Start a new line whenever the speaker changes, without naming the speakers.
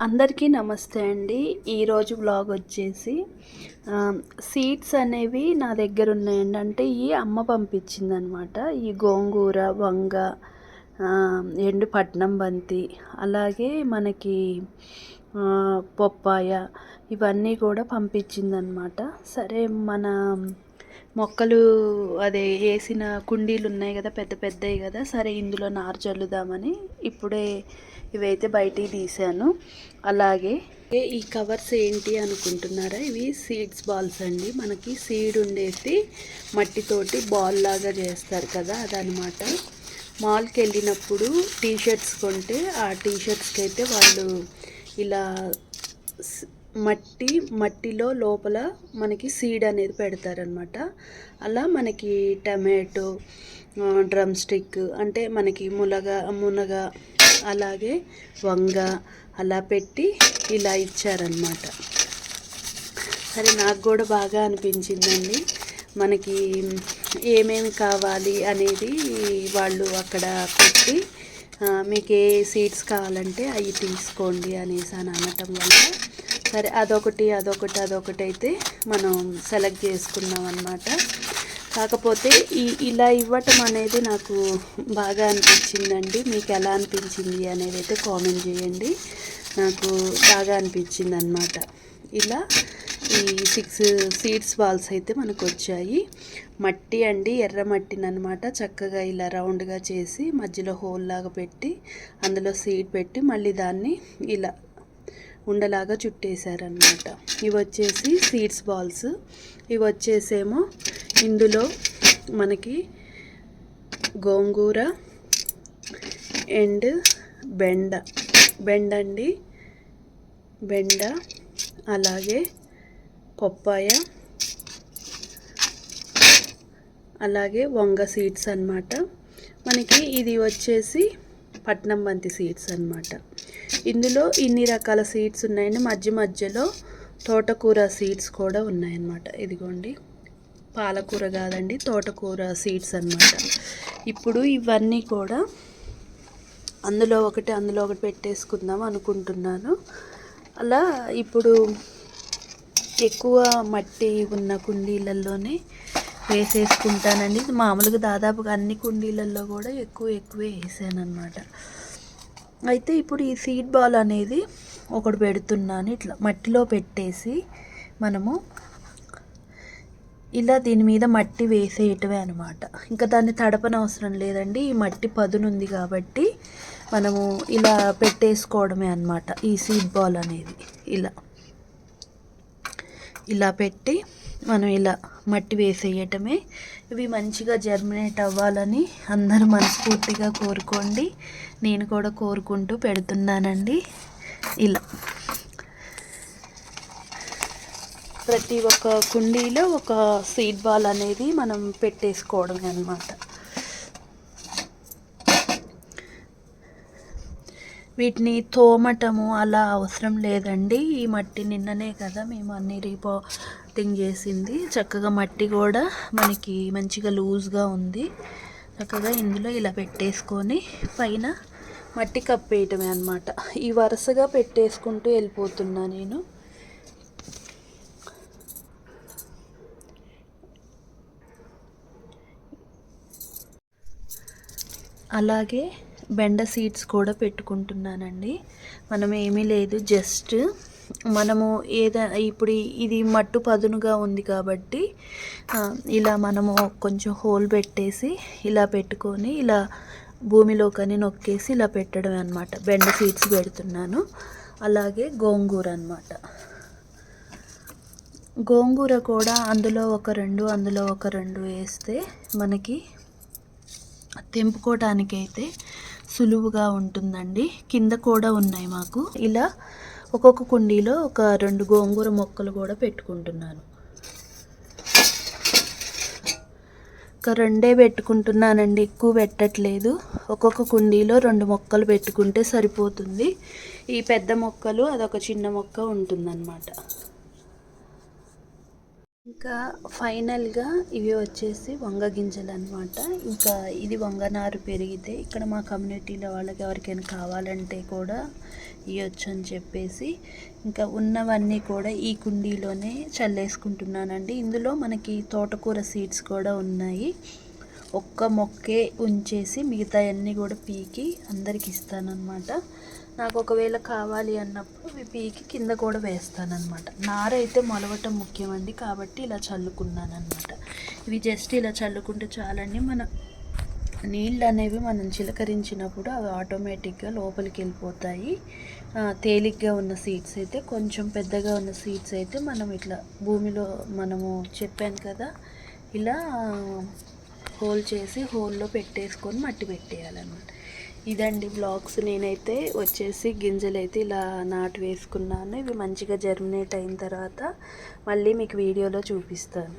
అందరికీ నమస్తే అండి. ఈరోజు బ్లాగ్ వచ్చేసి సీడ్స్ అనేవి నా దగ్గర ఉన్నాయండి అంటే ఈ అమ్మ పంపించింది అనమాట ఈ గోంగూర వంగ ఎండు పట్నం బంతి అలాగే మనకి పొప్పాయ ఇవన్నీ కూడా పంపించిందనమాట. సరే మన మొక్కలు అదే వేసిన కుండీలు ఉన్నాయి కదా పెద్ద పెద్దవి కదా సరే ఇందులో నారు చల్లుదామని ఇప్పుడే ఇవైతే బయటికి తీసాను అలాగే ఈ కవర్స్ ఏంటి అనుకుంటున్నారా? ఇవి సీడ్స్ బాల్స్ అండి. మనకి సీడ్ ఉండేసి మట్టితోటి బాల్ లాగా చేస్తారు కదా అదనమాట. మాల్కి వెళ్ళినప్పుడు టీ షర్ట్స్ కొంటే ఆ టీ షర్ట్స్కి అయితే వాళ్ళు ఇలా మట్టి మట్టిలో లోపల మనకి సీడ్ అనేది పెడతారనమాట అలా మనకి టమాటో డ్రమ్ స్టిక్ అంటే మనకి మునగ మునగ అలాగే వంగ అలా పెట్టి ఇలా ఇచ్చారనమాట సరే నాకు కూడా బాగా అనిపించిందండి. మనకి ఏమేమి కావాలి అనేది వాళ్ళు అక్కడ పెట్టి మీకు ఏ సీడ్స్ కావాలంటే అవి తీసుకోండి అనేసి అని అనటం వల్ల సరే అదొకటి అదొకటి అదొకటి అయితే మనం సెలెక్ట్ చేసుకున్నాం అనమాట కాకపోతే ఈ ఇలా ఇవ్వటం అనేది నాకు బాగా అనిపించిందండి. మీకు ఎలా అనిపించింది అనేది అయితే కామెంట్ చేయండి. నాకు బాగా అనిపించింది అనమాట ఇలా ఈ సిక్స్ సీడ్స్ బాల్స్ అయితే మనకు వచ్చాయి. మట్టి అండి ఎర్ర మట్టిని అనమాట చక్కగా ఇలా రౌండ్గా చేసి మధ్యలో హోల్ లాగా పెట్టి అందులో సీడ్ పెట్టి మళ్ళీ దాన్ని ఇలా ఉండలాగా చుట్టేశారనమాట ఇవి వచ్చేసి సీడ్స్ బాల్స్ ఇవి వచ్చేసేమో ఇందులో మనకి గోంగూర అండ్ బెండ. బెండ అండి. బెండ అలాగే పప్పాయ అలాగే వంగ సీడ్స్ అన్నమాట. మనకి ఇది వచ్చేసి పట్నం బంతి సీడ్స్ అన్నమాట. ఇందులో ఇన్ని రకాల సీడ్స్ ఉన్నాయండి. మధ్య మధ్యలో తోటకూర సీడ్స్ కూడా ఉన్నాయన్నమాట. ఇదిగోండి. పాలకూర కాదండి తోటకూర సీడ్స్ అన్నమాట. ఇప్పుడు ఇవన్నీ కూడా అందులో ఒకటి అందులో ఒకటి పెట్టేసుకుందాం అనుకుంటున్నాను. అలా ఇప్పుడు ఎక్కువ మట్టి ఉన్న కుండీలలోనే వేసేసుకుంటానండి. మామూలుగా దాదాపుగా అన్ని కుండీలలో కూడా ఎక్కువ ఎక్కువే వేసాను అనమాట అయితే ఇప్పుడు ఈ సీడ్ బాల్ అనేది ఒకటి పెడుతున్నాను. ఇట్లా మట్టిలో పెట్టేసి మనము ఇలా దీని మీద మట్టి వేసేయటమే అనమాట ఇంకా దాన్ని తడపన అవసరం లేదండి. ఈ మట్టి పదునుంది కాబట్టి మనము ఇలా పెట్టేసుకోవడమే అనమాట ఈ సీడ్ బాల్ అనేది. ఇలా. ఇలా పెట్టి మనం ఇలా మట్టి వేసేయటమే. ఇవి మంచిగా జర్మినేట్ అవ్వాలని అందరూ మనస్ఫూర్తిగా కోరుకోండి. నేను కూడా కోరుకుంటూ పెడుతున్నానండి. ఇలా. ప్రతి ఒక్క కుండీలో ఒక సీడ్ బాల్ అనేది మనం పెట్టేసుకోవడమే అనమాట వీటిని తోమటము అలా అవసరం లేదండి. ఈ మట్టి నిన్ననే కదా మేము అన్ని రీపోటింగ్ చేసింది. చక్కగా మట్టి కూడా మనకి మంచిగా లూజ్గా ఉంది. చక్కగా ఇందులో ఇలా పెట్టేసుకొని పైన మట్టి కప్పేయటమే అనమాట ఈ వరుసగా పెట్టేసుకుంటూ వెళ్ళిపోతున్నా నేను. అలాగే బెండ సీడ్స్ కూడా పెట్టుకుంటున్నానండి. మనం ఏమీ లేదు జస్ట్ మనము ఏదైనా ఇప్పుడు ఇది మట్టు పదునుగా ఉంది కాబట్టి ఇలా మనము కొంచెం హోల్ పెట్టేసి ఇలా పెట్టుకొని ఇలా భూమిలోకని నొక్కేసి ఇలా పెట్టడం అనమాట బెండ సీడ్స్ పెడుతున్నాను. అలాగే గోంగూర అనమాట గోంగూర కూడా అందులో ఒక రెండు అందులో ఒక రెండు వేస్తే మనకి తెంపుకోవటానికైతే అయితే సులువుగా ఉంటుందండి. కింద కూడా ఉన్నాయి మాకు. ఇలా ఒక్కొక్క కుండీలో ఒక రెండు గోంగూర మొక్కలు కూడా పెట్టుకుంటున్నాను. ఒక రెండే పెట్టుకుంటున్నానండి. ఎక్కువ పెట్టట్లేదు. ఒక్కొక్క కుండీలో రెండు మొక్కలు పెట్టుకుంటే సరిపోతుంది. ఈ పెద్ద మొక్కలు అదొక చిన్న మొక్క ఉంటుందన్నమాట. ఇంకా ఫైనల్గా ఇవి వచ్చేసి వంగ గింజలు అనమాట ఇంకా ఇది వంగ నారు పెరిగితే ఇక్కడ మా కమ్యూనిటీలో వాళ్ళకి ఎవరికైనా కావాలంటే కూడా ఇవ్వచ్చు అని చెప్పేసి ఇంకా ఉన్నవన్నీ కూడా ఈ కుండీలోనే చల్లేసుకుంటున్నానండి. ఇందులో మనకి తోటకూర సీడ్స్ కూడా ఉన్నాయి. ఒక్క మొక్కే ఉంచేసి మిగతా అన్నీ కూడా పీకి అందరికి ఇస్తానన్నమాట. నాకు ఒకవేళ కావాలి అన్నప్పుడు ఇవి పీకి కింద కూడా వేస్తానమాట నార అయితే మొలవటం ముఖ్యమండి కాబట్టి ఇలా చల్లుకున్నాను అనమాట ఇవి జస్ట్ ఇలా చల్లుకుంటే చాలండి మన నీళ్ళు అనేవి మనం చిలకరించినప్పుడు అవి ఆటోమేటిక్గా లోపలికి వెళ్ళిపోతాయి తేలిగ్గా ఉన్న సీడ్స్ అయితే కొంచెం పెద్దగా ఉన్న సీడ్స్ అయితే మనం ఇట్లా భూమిలో మనము చెప్పాను కదా ఇలా హోల్ చేసి హోల్లో పెట్టేసుకొని మట్టి పెట్టేయాలన్నమాట. ఇదండి బ్లాగ్స్. నేనైతే వచ్చేసి గింజలు అయితే ఇలా నాటు వేసుకున్నాను. ఇవి మంచిగా జర్మినేట్ అయిన తర్వాత మళ్ళీ మీకు వీడియోలో చూపిస్తాను.